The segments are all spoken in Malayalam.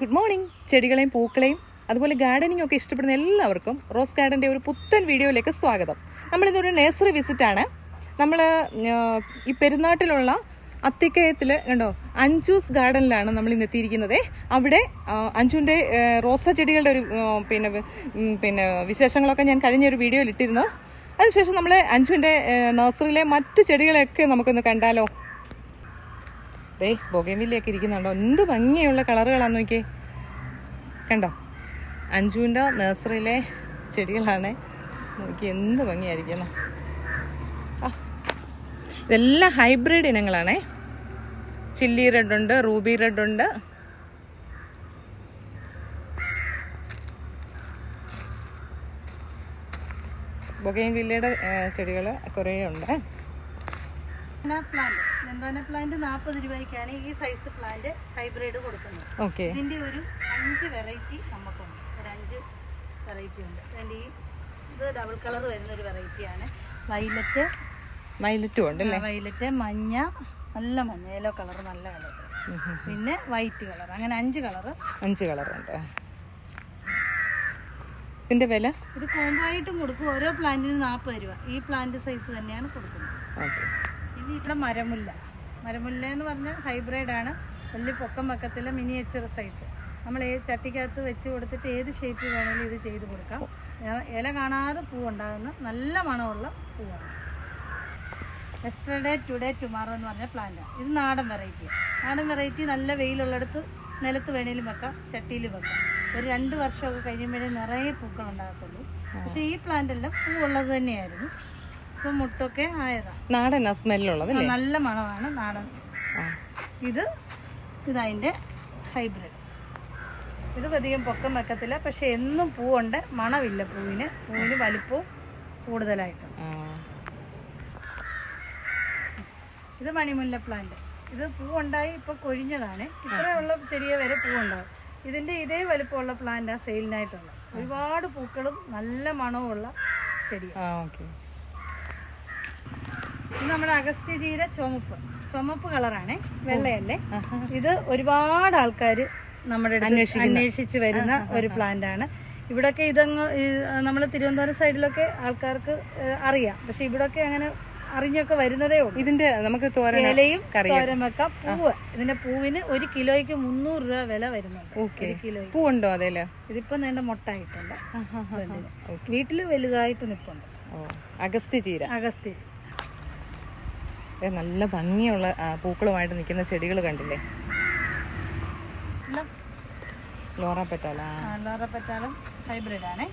Good morning. ചെടികളെയും പൂക്കളെയും അതുപോലെ ഗാർഡനിങ് ഒക്കെ ഇഷ്ടപ്പെടുന്ന എല്ലാവർക്കും റോസ് ഗാർഡന്റെ ഒരു പുത്തൻ വീഡിയോയിലേക്ക് സ്വാഗതം. നമ്മളിതൊരു നേഴ്സറി വിസിറ്റാണ് നമ്മൾ ഈ പെരുന്നാട്ടിലുള്ള അത്തിക്കയത്തിൽ കണ്ടോ അഞ്ചൂസ് ഗാർഡനിലാണ് നമ്മൾ ഇന്ന് എത്തിയിരിക്കുന്നത്. അവിടെ അഞ്ചുവിന്റെ റോസ ചെടികളുടെ ഒരു പിന്നെ പിന്നെ വിശേഷങ്ങളൊക്കെ ഞാൻ കഴിഞ്ഞ ഒരു വീഡിയോയിൽ ഇട്ടിരുന്നു. അതിനുശേഷം നമ്മൾ അഞ്ചുവിന്റെ നഴ്സറിയിലെ മറ്റ് ചെടികളെയൊക്കെ നമുക്കൊന്ന് കണ്ടാലോ? ദേ ബൊഗേമില്ലയൊക്കെ ഇരിക്കുന്നുണ്ടോ? എന്ത് ഭംഗിയുള്ള കളറുകളാന്ന് നോക്കിയേ. കണ്ടോ? അഞ്ജുവിന്റെ നഴ്സറിയിലെ ചെടികളാണ്. നോക്കി എന്ത് ഭംഗിയായിരിക്കുന്നു. ആ ഇതെല്ലാം ഹൈബ്രിഡ് ഇനങ്ങളാണേ. ചില്ലി റെഡ് ഉണ്ട് റൂബി റെഡ് ഉണ്ട് ബൊഗൈൻ വില്ലയുടെ ചെടികൾ കുറേ ഉണ്ട് പ്ലാന്റ് നെന്താന പ്ലാന്റ് നാൽപ്പത് രൂപയ്ക്കാണ് ഈ സൈസ് പ്ലാന്റ് ഹൈബ്രിഡ് കൊടുക്കുന്നത്. ഓക്കെ ഇതിന്റെ ഒരു അഞ്ച് വെറൈറ്റി നമുക്കുണ്ട്. ഒരു അഞ്ച് വെറൈറ്റി ഉണ്ട്. അതിന്റെ ഈ ഇത് ഡബിൾ കളർ വരുന്ന ഒരു വെറൈറ്റിയാണ് വൈലറ്റ് വയലറ്റും ഉണ്ട് അല്ലേ? വൈലറ്റ് മഞ്ഞ നല്ല മഞ്ഞ. യെല്ലോ കളർ നല്ല കളർ പിന്നെ വൈറ്റ് കളർ അങ്ങനെ അഞ്ച് കളർ അഞ്ച് കളറുണ്ട് ഇതിന്റെ വില? ഇത് കോംബോ ആയിട്ടും കൊടുക്കും. ഓരോ പ്ലാന്റിന് നാൽപ്പത് രൂപ. ഈ പ്ലാന്റ് സൈസ് തന്നെയാണ് കൊടുക്കുന്നത്. ഓക്കെ ഇത് ഇവിടെ മരമുല്ല. മരമുല്ല എന്ന് പറഞ്ഞാൽ ഹൈബ്രിഡ് ആണ്. വലിയ പൊക്കം വെക്കത്തില്ല മിനിയേച്ചർ സൈസ് നമ്മൾ ഏത് ചട്ടിക്കകത്ത് വെച്ച് കൊടുത്തിട്ട് ഏത് ഷേപ്പിൽ വേണമെങ്കിലും ഇത് ചെയ്ത് കൊടുക്കാം. ഇല- ഇല കാണാതെ പൂവുണ്ടാകുന്ന നല്ല മണമുള്ള പൂവാണ്. എസ്റ്റർഡേ ടുഡേ ടുമാറോ എന്ന് പറഞ്ഞ പ്ലാന്റാണ് ഇത് നാടൻ വെറൈറ്റി നാടൻ വെറൈറ്റി നല്ല വെയിലുള്ളിടത്ത് നിലത്ത് വേണേലും വെക്കാം ചട്ടിയിൽ വെക്കാം. ഒരു രണ്ട് വർഷമൊക്കെ കഴിയുമ്പോഴേ നിറയെ പൂക്കൾ ഉണ്ടാകത്തുള്ളൂ. പക്ഷേ ഈ പ്ലാന്റ് എല്ലാം പൂവുള്ളത് തന്നെയായിരുന്നു. ഇപ്പം മുട്ടൊക്കെ ആയതാണ് നാടനാ സ്മെല്ലുള്ളത് ആ, നല്ല മണമാണ് നാടൻ. ഇത് ഇതതിന്റെ ഹൈബ്രിഡ്. ഇത് അധികം പൊക്കം വെക്കത്തില്ല പക്ഷെ എന്നും പൂവുണ്ട്. മണമില്ല പൂവിന്. പൂവിന് വലിപ്പവും കൂടുതലായിട്ടും. ഇത് മണിമുല്ല പ്ലാന്റ് ഇത് പൂവുണ്ടായി ഇപ്പൊ കൊഴിഞ്ഞതാണ്. ഇത്രയുള്ള ചെറിയ വരെ പൂവുണ്ടാവും. ഇതിന്റെ ഇതേ വലിപ്പമുള്ള പ്ലാന്റാണ് സെയിലിനായിട്ടുള്ളത്. ഒരുപാട് പൂക്കളും നല്ല മണവുമുള്ള ചെടിയാണ് ആ ഇത് നമ്മുടെ അഗസ്ത്യ ചീര ചുമപ്പ് ചുമപ്പ് കളറാണ് വെള്ളയല്ലേ? ഇത് ഒരുപാട് ആൾക്കാർ നമ്മുടെ അന്വേഷിച്ച് വരുന്ന ഒരു പ്ലാന്റ് ആണ് ഇവിടൊക്കെ ഇതങ്ങ് നമ്മൾ തിരുവനന്തപുരം സൈഡിലൊക്കെ ആൾക്കാർക്ക് അറിയാം. പക്ഷെ ഇവിടൊക്കെ അങ്ങനെ അറിഞ്ഞൊക്കെ വരുന്നതേ ഉള്ളൂ. ഇതിന്റെ നമുക്ക് ഇലയും തോരൻ വെക്കാം. പൂവ്. ഇതിന്റെ പൂവിന് ഒരു കിലോയ്ക്ക് മുന്നൂറ് രൂപ വില വരുന്നുണ്ട്. പൂവുണ്ടോ അതേൽ? ഇതിപ്പോ നീണ്ട മുട്ടായിട്ടുണ്ട്. വീട്ടിൽ വലുതായിട്ട് നിപ്പുണ്ട്. അഗസ്ത്യ ചീര അഗസ്ത്യ നല്ല ഭംഗിയുള്ള പൂക്കളുമായിട്ട് നിൽക്കുന്ന ചെടികൾ കണ്ടില്ലേ? ലോറ പെറ്റാല? ലോറ പെറ്റാലും ഹൈബ്രിഡ് ആണ്.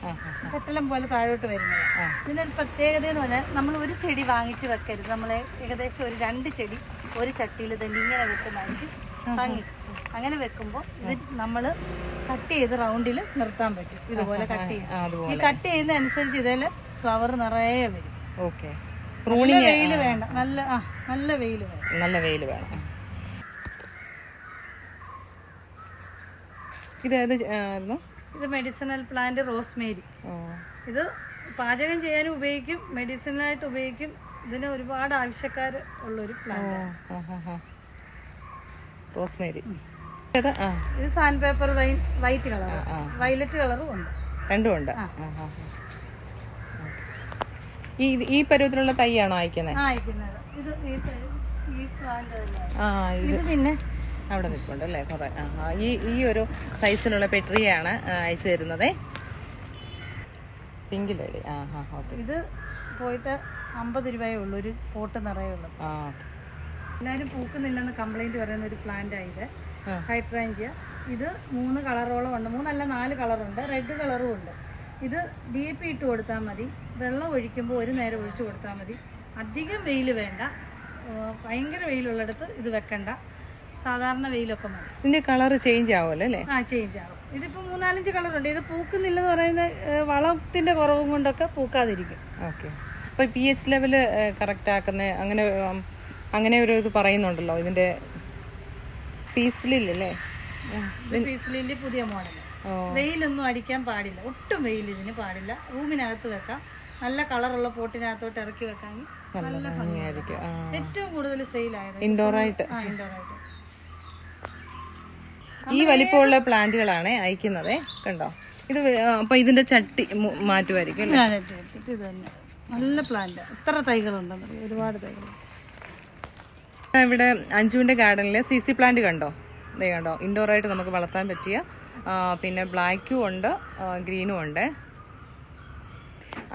പെറ്റലം പോലെ താഴോട്ട് വരുന്നത്. ഇതിനൊരു പ്രത്യേകത എന്ന് പറഞ്ഞാൽ നമ്മൾ ഒരു ചെടി വാങ്ങിച്ച് വെക്കരുത്. നമ്മൾ ഏകദേശം ഒരു രണ്ട് ചെടി ഒരു ചട്ടിയിൽ തന്നെ ഇങ്ങനെ വെക്കുന്നതായിരിക്കും ഭംഗി അങ്ങനെ വെക്കുമ്പോൾ ഇത് നമ്മൾ കട്ട് ചെയ്ത് റൗണ്ടിൽ നിർത്താൻ പറ്റും. ഇതുപോലെ കട്ട് ചെയ്ത്. ഈ കട്ട് ചെയ്യുന്ന അനുസരിച്ച് ഇതിൽ ഫ്ലവർ നിറയെ വരും. ഓക്കെ. പ്രൂണിങ് വെയിൽ വേണ്ട. നല്ല ആ നല്ല വെയിൽ വേണം നല്ല വെയിൽ വേണം. ഇത് ഏത് ആയിരുന്നു? ഇത് മെഡിസിനൽ പ്ലാന്റ് റോസ്മേരി ഇത് പാചകം ചെയ്യാനും ഉപയോഗിക്കും മെഡിസിനായിട്ട് ഉപയോഗിക്കും. ഇതിന് ഒരുപാട് ആവശ്യക്കാർ ഉള്ളൊരു പ്ലാന്റ് റോസ്മേരി ഇത് sandpaper vine white colour. Violet കളറും ഉണ്ട്. രണ്ടും ഉണ്ട്. ഈ ഈ പരുവത്തിലുള്ള തൈയാണോ അയക്കുന്നത് ആ അയക്കുന്നത്. ഇത് പിന്നെ അവിടെ നിൽപ്പുണ്ട് അല്ലേ? കുറെ ആ. ഈ ഈ ഒരു സൈസിലുള്ള പെട്രിയാണ് അയച്ചു തരുന്നത്. പിങ്ക് ലേഡി ആ ഹാ ഓക്കെ ഇത് പോയിട്ട് അമ്പത് രൂപയേ ഉള്ളൂ ഒരു പോട്ട് നിറയേ ഉള്ളൂ. ആ എല്ലാവരും പൂക്കുന്നില്ലെന്ന് കംപ്ലൈന്റ് പറയുന്ന ഒരു പ്ലാന്റ് ആയിട്ട്. ഹൈട്രാഞ്ചിയ ഇത് മൂന്ന് കളറോളം ഉണ്ട്. മൂന്നല്ല നാല് കളറുണ്ട്. റെഡ് കളറും ഉണ്ട്. ഇത് ഡി എ പി ഇട്ട് കൊടുത്താൽ മതി. വെള്ളം ഒഴിക്കുമ്പോൾ ഒരു നേരം ഒഴിച്ചു കൊടുത്താൽ മതി. അധികം വെയിൽ വേണ്ട. ഭയങ്കര വെയിലുള്ളിടത്ത് ഇത് വെക്കണ്ട. സാധാരണ വെയിലൊക്കെ മതി. ഇതിന്റെ കളർ ചേഞ്ച് ആവുമല്ലോ അല്ലേ? ആ ചേഞ്ച് ആവും. ഇതിപ്പോൾ മൂന്നാലഞ്ച് കളറുണ്ട്. ഇത് പൂക്കുന്നില്ലെന്ന് പറയുന്ന വളത്തിന്റെ കുറവും കൊണ്ടൊക്കെ പൂക്കാതിരിക്കും. ഓക്കെ അപ്പോൾ പി എച്ച് ലെവൽ കറക്റ്റ് ആക്കുന്ന അങ്ങനെ അങ്ങനെ ഒരു ഇത് പറയുന്നുണ്ടല്ലോ ഇതിന്റെ പീസിലില്ലല്ലേ പീസ് ലില്ലി പുതിയ മോഡൽ വെയിലൊന്നും അടിക്കാൻ പാടില്ല. ഒട്ടും വെയിൽ ഇതിന് പാടില്ല. റൂമിനകത്ത് വെക്കാം. നല്ല കളറുള്ള പോട്ടിനകത്തോട്ട് ഇറക്കി വെക്കാമെങ്കിൽ നല്ല ഭംഗിയായിരിക്കും. ഏറ്റവും കൂടുതൽ സെയിലായത് ഇൻഡോർ ആയിട്ട്. ആ ഇൻഡോർ ആയിട്ട്. ഈ വലിപ്പമുള്ള പ്ലാന്റുകളാണ് അയക്കുന്നത്. കണ്ടോ? ഇത് അപ്പൊ ഇതിന്റെ ചട്ടി മാറ്റുമായിരിക്കും. ഇത് തന്നെ. നല്ല പ്ലാന്റ്. എത്ര തൈകളുണ്ടെന്ന് ഒരുപാട് തൈകൾ. ഇവിടെ അഞ്ജുവിന്റെ ഗാർഡനിലെ സി സി പ്ലാന്റ് കണ്ടോ? കണ്ടോ? ഇൻഡോർ ആയിട്ട് നമുക്ക് വളർത്താൻ പറ്റിയ പിന്നെ ബ്ലാക്കും ഉണ്ട് ഗ്രീനും ഉണ്ട്.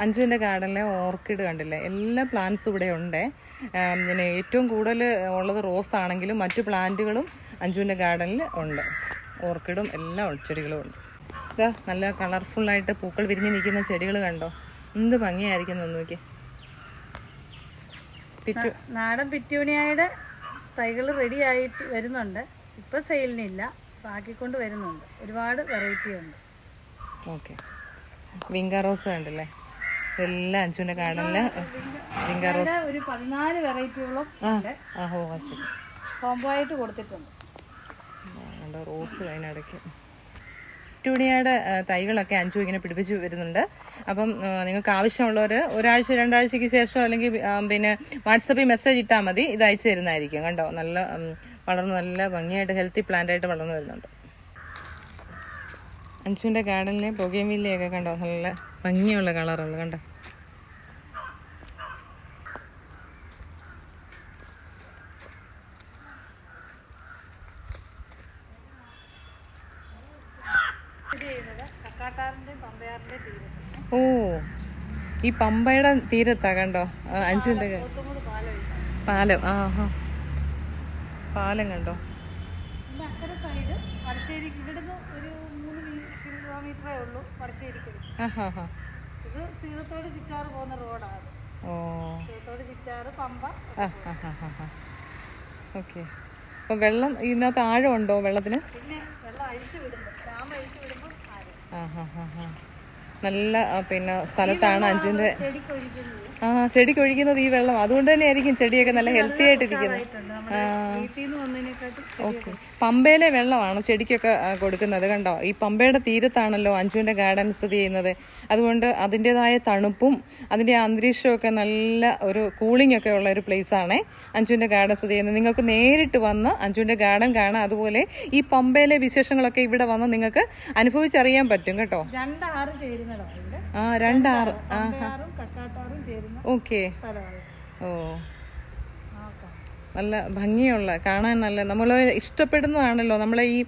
അഞ്ജുവിന്റെ ഗാർഡനിലെ ഓർക്കിഡ് കണ്ടില്ലേ? എല്ലാ പ്ലാന്റ്സും ഇവിടെ ഉണ്ട്. പിന്നെ ഏറ്റവും കൂടുതൽ ഉള്ളത് റോസ് ആണെങ്കിലും മറ്റു പ്ലാന്റുകളും അഞ്ജുവിന്റെ ഗാർഡനിൽ ഉണ്ട്. ഓർക്കിഡും എല്ലാ ചെടികളും ഉണ്ട്. ഇതാ നല്ല കളർഫുള്ളായിട്ട് പൂക്കൾ വിരിഞ്ഞ് നിൽക്കുന്ന ചെടികൾ കണ്ടോ? എന്ത് ഭംഗിയായിരിക്കും എന്ന് നോക്കി നാടൻ പിറ്റൂണിയായുടെ തൈകൾ റെഡി ആയിട്ട് വരുന്നുണ്ട്. ഇപ്പം സെയിലിനില്ല. ബാക്കിക്കൊണ്ട് വരുന്നുണ്ട്. ഒരുപാട് വെറൈറ്റി ഉണ്ട്. ഓക്കെ വിങ്ക റോസ് കണ്ടില്ലേ? ഇതെല്ലാം ഗാർഡനിൽ വിങ്ക റോസ്. ഒരു പതിനാല് വെറൈറ്റികളും ആ ഉണ്ട്. ആ ഹോ ആ ശരി. കൊടുത്തിട്ടുണ്ട്. റോസ് അതിനിടയ്ക്ക്. ടൂണിയയുടെ തൈകളൊക്കെ അഞ്ചു ഇങ്ങനെ പിടിപ്പിച്ച് വരുന്നുണ്ട്. അപ്പം നിങ്ങൾക്ക് ആവശ്യമുള്ളവർ ഒരാഴ്ച രണ്ടാഴ്ചയ്ക്ക് ശേഷം അല്ലെങ്കിൽ പിന്നെ വാട്സപ്പിൽ മെസ്സേജ് ഇട്ടാൽ മതി. ഇത് അയച്ചു തരുന്നതായിരിക്കും. കണ്ടോ? നല്ല വളർന്ന് നല്ല ഭംഗിയായിട്ട് ഹെൽത്തി പ്ലാന്റ് ആയിട്ട് വളർന്നു വരുന്നുണ്ട്. അഞ്ചുവിന്റെ ഗാർഡനിലെ പുകയമില്ലയൊക്കെ കണ്ടോ? നല്ല ഭംഗിയുള്ള കളറുള്ള കണ്ടോ? ഓ ഈ പമ്പയുടെ തീരത്താ കണ്ടോ? അഞ്ചുണ്ട് പാലം ആ ഹാ പാലം കണ്ടോ? ഇവിടുന്ന് ഒരു മൂന്ന് കിലോമീറ്ററേ ഉള്ളൂ ഇത് സീതത്തോട് ചിറ്റാറ് പോകുന്ന റോഡാണ് ഓ. സീതത്തോട് ചിറ്റാറ് പമ്പ ഓക്കെ. വെള്ളം ഇതിനകത്ത് ആഴമുണ്ടോ വെള്ളത്തിന്? പിന്നെ വെള്ളം അഴിച്ചു വിടുമ്പോൾ ഡാം അഴിച്ചു വിടുമ്പോൾ ആ ഹാ ഹാ ഹാ. നല്ല പിന്നെ സ്ഥലത്താണ് അഞ്ചുന്റെ ആ ചെടി ഒഴിക്കുന്നത് ഈ വെള്ളം. അതുകൊണ്ട് തന്നെ ആയിരിക്കും ചെടിയൊക്കെ നല്ല ഹെൽത്തി ആയിട്ടിരിക്കുന്നത്. ഓക്കെ. പമ്പയിലെ വെള്ളമാണ് ചെടിക്കൊക്കെ കൊടുക്കുന്നത്. കണ്ടോ? ഈ പമ്പയുടെ തീരത്താണല്ലോ അഞ്ചുവിന്റെ ഗാർഡൻ സ്ഥിതി ചെയ്യുന്നത്. അതുകൊണ്ട് അതിന്റെതായ തണുപ്പും അതിന്റെ അന്തരീക്ഷമൊക്കെ നല്ല ഒരു കൂളിംഗ് ഒക്കെ ഉള്ള ഒരു പ്ലേസ് ആണ് അഞ്ജുവിന്റെ ഗാർഡൻ സ്ഥിതി ചെയ്യുന്നത്. നിങ്ങൾക്ക് നേരിട്ട് വന്ന് അഞ്ചുവിന്റെ ഗാർഡൻ കാണാം. അതുപോലെ ഈ പമ്പയിലെ വിശേഷങ്ങളൊക്കെ ഇവിടെ വന്ന് നിങ്ങൾക്ക് അനുഭവിച്ചറിയാൻ പറ്റും കേട്ടോ. രണ്ടാറ് ആ രണ്ടാറ്. ഓക്കെ ഓ. നല്ല ഭംഗിയുള്ള കാണാൻ നല്ല നമ്മൾ ഇഷ്ടപ്പെടുന്നതാണല്ലോ. നമ്മളെ ഈ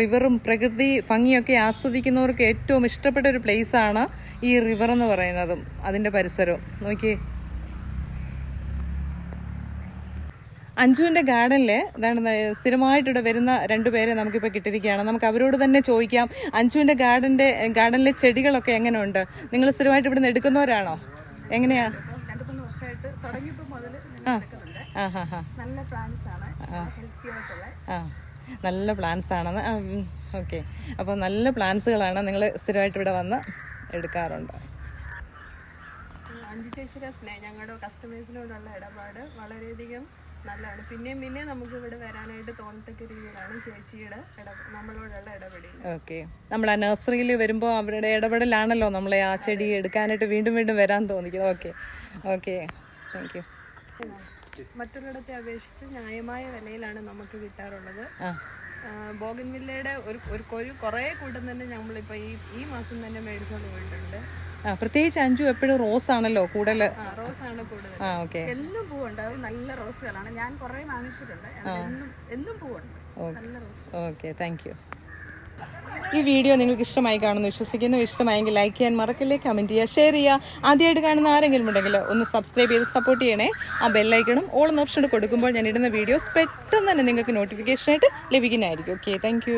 റിവറും പ്രകൃതി ഭംഗിയൊക്കെ ആസ്വദിക്കുന്നവർക്ക് ഏറ്റവും ഇഷ്ടപ്പെട്ട ഒരു പ്ലേസാണ് ഈ റിവർ എന്ന് പറയുന്നതും അതിന്റെ പരിസരവും. നോക്കിയേ. അഞ്ജുവിന്റെ ഗാർഡനിൽ അതാണ് സ്ഥിരമായിട്ടിവിടെ വരുന്ന രണ്ടുപേരെ നമുക്കിപ്പോൾ കിട്ടിയിരിക്കുകയാണ്. നമുക്ക് അവരോട് തന്നെ ചോദിക്കാം. അഞ്ജുവിന്റെ ഗാർഡന്റെ ഗാർഡനിലെ ചെടികളൊക്കെ എങ്ങനെയുണ്ട്? നിങ്ങൾ സ്ഥിരമായിട്ട് ഇവിടുന്ന് എടുക്കുന്നവരാണോ? എങ്ങനെയാ? രണ്ട് വർഷമായിട്ട് തുടങ്ങിയപ്പോൾ മുതൽ നല്ല പ്ലാന്റ്സ് ആണ്. ഹെൽത്തി ആയിട്ടുള്ള. നല്ല പ്ലാൻസ് ആണെന്ന്. ഓക്കെ അപ്പോൾ നല്ല പ്ലാൻസുകളാണ് നിങ്ങൾ സ്ഥിരമായിട്ട് ഇവിടെ വന്ന് എടുക്കാറുണ്ട്. അഞ്ചു ചേച്ചിയുടെ സ്നേഹം ഞങ്ങളുടെ കസ്റ്റമേഴ്സിനോടുള്ള ഇടപാട് വളരെയധികം നല്ലതാണ്. പിന്നെയും പിന്നെയും നമുക്ക് ഇവിടെ വരാനായിട്ട് തോന്നത്തക്ക രീതിയിലാണ് ചേച്ചിയുടെ നമ്മളോടുള്ള ഇടപെടൽ. ഓക്കെ. നമ്മൾ ആ നഴ്സറിയിൽ വരുമ്പോൾ അവരുടെ ഇടപെടലാണല്ലോ നമ്മളെ ആ ചെടി എടുക്കാനായിട്ട് വീണ്ടും വീണ്ടും വരാൻ തോന്നിക്കുന്നത്. ഓക്കെ. ഓക്കെ. താങ്ക് യു മറ്റുള്ളിടത്തെ അപേക്ഷിച്ച് ന്യായമായ വിലയിലാണ് നമുക്ക് കിട്ടാറുള്ളത്. ബോഗൻവില്ലയുടെ ഒരു ഒരു കൊഴു കുറേ കൂട്ടം തന്നെ നമ്മളിപ്പോൾ ഈ ഈ മാസം തന്നെ മേടിച്ചുകൊണ്ട് പോയിട്ടുണ്ട്. പ്രത്യേകിച്ച് അഞ്ചു എപ്പോഴും റോസ് ആണല്ലോ കൂടുതൽ റോസ് റോസാണ് കൂടുതൽ. ആ ഓക്കെ. എന്നും പൂവുണ്ട്. അത് നല്ല റോസുകളാണ്. ഞാൻ കുറേ വാങ്ങിച്ചിട്ടുണ്ട്. എന്നും എന്നും പൂവുണ്ട്. നല്ല റോസ്. ഓക്കെ താങ്ക് യു ഈ വീഡിയോ നിങ്ങൾക്ക് ഇഷ്ടമായി കാണുന്നു വിശ്വസിക്കുന്നു. ഇഷ്ടമായെങ്കിൽ ലൈക്ക് ചെയ്യാൻ മറക്കല്ലേ കമന്റ് ചെയ്യുക ഷെയർ ചെയ്യുക ആദ്യമായിട്ട് കാണുന്ന ആരെങ്കിലും ഉണ്ടെങ്കിൽ ഒന്ന് സബ്സ്ക്രൈബ് ചെയ്ത് സപ്പോർട്ട് ചെയ്യണേ. ആ ബെല്ലൈക്കണം ഓൾ എന്ന ഓപ്ഷൻ കൊടുക്കുമ്പോൾ ഞാൻ ഇടുന്ന വീഡിയോസ് പെട്ടെന്ന് തന്നെ നിങ്ങൾക്ക് നോട്ടിഫിക്കേഷനായിട്ട് ലഭിക്കുന്നതായിരിക്കും. Okay thank